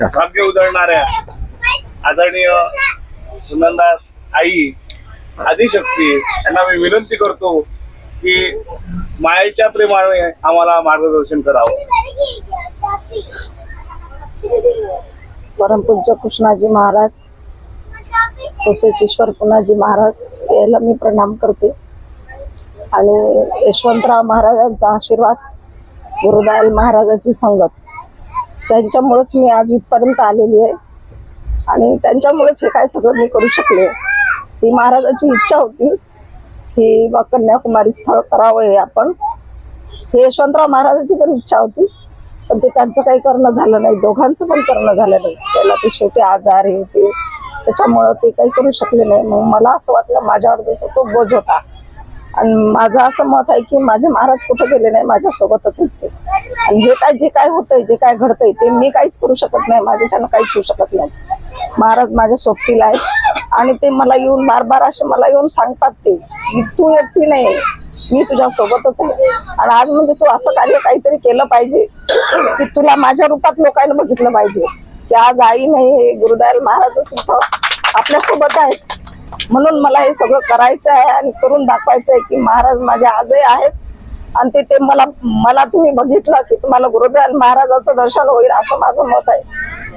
भाग्य उजळणाऱ्या आदरणीय सुनंदा आई आदिशक्ती यांना मी विनंती करतो की मायेच्या प्रेमाने आम्हाला मार्गदर्शन करावं. परमपूज्य कृष्णाजी महाराज तसेच ईश्वर पुनाजी महाराज याला मी प्रणाम करते. आणि यशवंतराव महाराजांचा आशीर्वाद गुरुदयाल महाराजाची संगत. त्यांच्यामुळेच मी आज इथपर्यंत आलेली आहे. आणि त्यांच्यामुळेच हे काय सगळं मी करू शकले. ही महाराजाची इच्छा होती की बा कन्याकुमारी स्थळ करावं हे आपण. हे यशवंतराव महाराजाची पण इच्छा होती पण ते त्यांचं काही करणं झालं नाही. दोघांचं पण करणं झालं नाही. त्याला ते शेवटी आजार हे ते त्याच्यामुळं ते काही करू शकले नाही. मग मला असं वाटलं माझ्यावर जसं तो बोज होता आणि माझं असं मत आहे की माझे महाराज कुठं गेले नाही माझ्यासोबतच आहेत ते. आणि हे काय जे काय होतंय जे काय घडतंय ते मी काहीच करू शकत नाही माझ्याच्यानं काहीच होऊ शकत नाही. महाराज माझ्या सोबतीला आहेत आणि ते मला येऊन बार बार असे मला येऊन सांगतात ते की तू एकटी नाही मी तुझ्या सोबतच आहे. आणि आज म्हणजे तू असं कार्य काहीतरी केलं पाहिजे की तुला माझ्या रूपात लोकांना बघितलं पाहिजे की आज आई नाही हे गुरुदयाल महाराजच इथं आपल्यासोबत आहेत. म्हणून मला हे सगळं करायचं आहे आणि करून दाखवायचं आहे की महाराज माझे आजही आहेत. आणि ते ते मला मला तुम्ही बघितलं की तुम्हाला गुरुदेव महाराजाचं दर्शन होईल असं माझं मत आहे.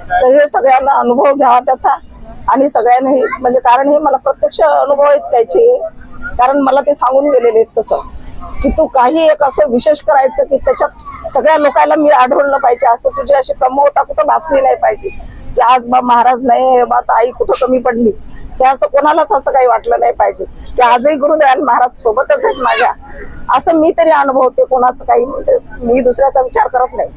तर हे सगळ्यांना अनुभव घ्यावा त्याचा. आणि सगळ्यांनी हे म्हणजे कारण हे मला प्रत्यक्ष अनुभव आहेत त्याचे. कारण मला ते सांगून गेलेले आहेत तसं. की तू काही एक असं विशेष करायचं की त्याच्यात सगळ्या लोकांना मी आढळलं पाहिजे. असं तुझी अशी कमवता कुठं भासली नाही पाहिजे. की आज बा महाराज नाही बा आई कुठं कमी पडली. ते असं कोणालाच असं काही वाटलं नाही पाहिजे. की आजही गुरुदयाल महाराज सोबतच आहेत माझ्या. असं मी तरी अनुभवते कोणाचं काही म्हणजे मी दुसऱ्याचा विचार करत नाही.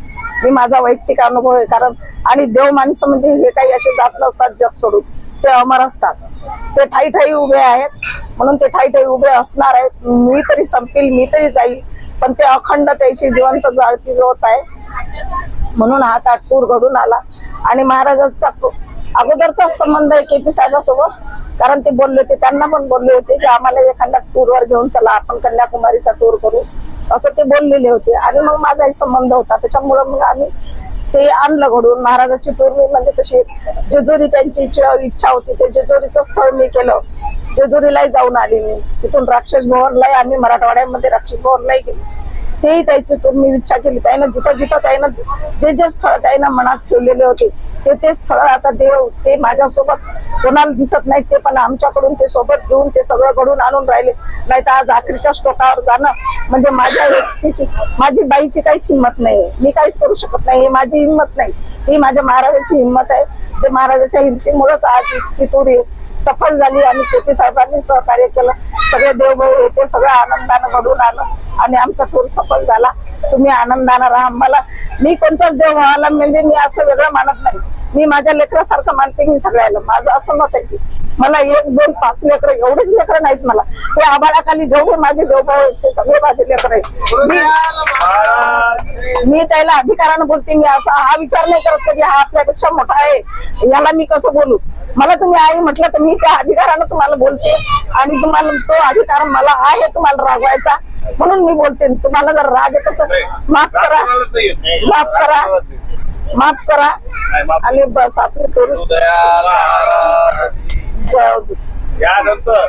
मी माझा वैयक्तिक अनुभव आहे कारण आणि देव माणसं म्हणजे हे काही असे जात नसतात जग सोडून. ते अमर असतात. ते ठाई ठाई उभे आहेत. म्हणून ते ठाई ठाई उभे असणार आहेत. मी तरी संपील मी तरी जाईल. पण ते अखंड त्याची जिवंत जाळती जोत आहे. म्हणून हा ताटपूर घडून आला. आणि महाराजांचा अगोदरचाच संबंध आहे केपी साहेबासोबत कारण ते बोलले होते त्यांना पण बोलले होते की आम्हाला एखाद्या टूरवर घेऊन चला आपण कन्याकुमारीचा टूर करू. असं ते बोललेले होते. आणि मग माझाही संबंध होता. त्याच्यामुळं मग आम्ही ते आणलं घडून. महाराजाची टूर मी म्हणजे तशी जेजुरी त्यांची इच्छा इच्छा होती. ते जेजुरीचं स्थळ मी केलं. जेजुरीलाही जाऊन आली मी. तिथून राक्षस भवनलाही आम्ही मराठवाड्यामध्ये राक्षस भवनलाही गेलो. तेही त्याची मी इच्छा केली त्यानं जिथं जिथं त्यानं जे जे स्थळ त्यानं मनात ठेवलेले होते ते ते स्थळ आता देव ते माझ्यासोबत कोणाला दिसत नाही ते पण आमच्याकडून ते सोबत घेऊन ते सगळं घडून आणून राहिले. नाही तर आज आखरीच्या स्टोकावर जाणं म्हणजे माझ्या व्यक्तीची माझी बाईची काहीच हिंमत नाही मी काहीच करू शकत नाही ही माझी हिंमत नाही. ही माझ्या महाराजाची हिंमत आहे. ते महाराजाच्या हिमतीमुळेच आज इतकी टूर सफल झाली आणि केपी साहेबांनी सहकार्य केलं. सगळे देवभाऊ येते सगळं आनंदानं घडून आलं आणि आमचा टूर सफल झाला. तुम्ही आनंदानं राहा. मला मी कोणत्याच देवभावाला म्हणजे मी असं वेगळं मानत नाही. मी माझ्या लेकरासारखं मानते मी सगळ्याला. माझं असं मत आहे की मला एक दोन पाच लेकरं एवढेच लेकरं नाहीत मला. ते आभाळाखाली जेवढे माझे देवभाऊ आहेत ते सगळे माझे लेकर आहेत. मी मी त्याला अधिकारानं बोलते. मी असा हा विचार नाही करत कधी. हा आपल्यापेक्षा मोठा आहे. याला मी कसं बोलू? मला तुम्ही आई म्हटलं तर मी त्या अधिकारानं तुम्हाला बोलते. आणि तुम्हाला तो अधिकार मला आहे तुम्हाला रागवायचा. म्हणून मी बोलते तुम्हाला जर राग येत असेल माफ करा. माफ करा. माफ करा. आणि बस आपले करू. जाऊ यानंतर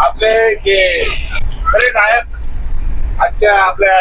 आपले खरे नायक आजच्या आपल्या